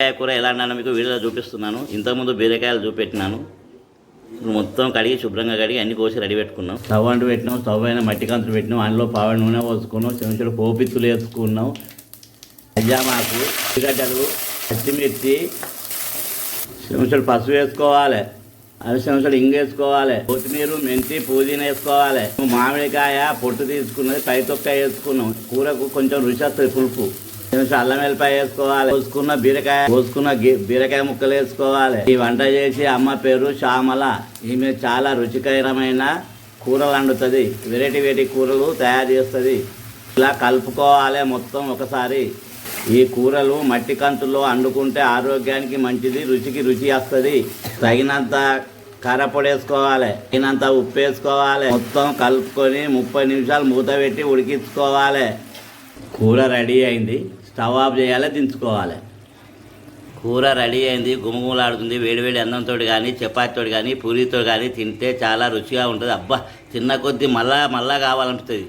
బీరకాయ కూర ఎలా అన్నానో మీకు వీడియోలో చూపిస్తున్నాను. ఇంతకుముందు బీరకాయలు చూపెట్టినాను. ఇప్పుడు మొత్తం కడిగి శుభ్రంగా కడిగి అన్ని కోసి రెడీ పెట్టుకున్నాం. స్టవ్ అంటు పెట్టినాం స్టవ్ అయిన మట్టి కంతులు పెట్టినాం. అందులో పావడి నూనె పోసుకున్నాం చెంచులు పోపిత్తులు వేసుకున్నాం. అజ్జామాకు ఉల్లిగడ్డలు పచ్చిమిర్చి చెంచులు పసుపు వేసుకోవాలి. అవి చెంచులు ఇంగ వేసుకోవాలి. కొత్తిమీర మెంతి పుదీనా వేసుకోవాలి. మామిడికాయ పొట్టు తీసుకున్నది పైతొక్క వేసుకున్నాం. కూరకు కొంచెం రుచి వస్తుంది పులుపు. కొంచెం అల్లం వెల్లిపాయ వేసుకోవాలి. కోసుకున్న బీరకాయ కోసుకున్న బీరకాయ ముక్కలు వేసుకోవాలి. ఈ వంట చేసి అమ్మ పేరు శ్యామల. ఈమె చాలా రుచికరమైన కూరలు వండుతుంది. వెరైటీ వెరైటీ కూరలు తయారు చేస్తుంది. ఇలా కలుపుకోవాలి మొత్తం ఒకసారి. ఈ కూరలు మట్టి కంతుల్లో వండుకుంటే ఆరోగ్యానికి మంచిది రుచికి రుచి వస్తుంది. తగినంత కారపొడి వేసుకోవాలి. తగినంత ఉప్పు వేసుకోవాలి. మొత్తం కలుపుకొని ముప్పై నిమిషాలు మూత పెట్టి ఉడికించుకోవాలి. కూర రెడీ అయింది. స్టవ్ ఆఫ్ చేయాలి దించుకోవాలి. కూర రెడీ అయింది గుమగుమలాడుతుంది వేడివేడి అన్నంతో కానీ చపాతితో కానీ పూరితో కానీ తింటే చాలా రుచిగా ఉంటుంది. అబ్బా తిన్న కొద్దీ మళ్ళా మళ్ళా కావాలనిపిస్తుంది.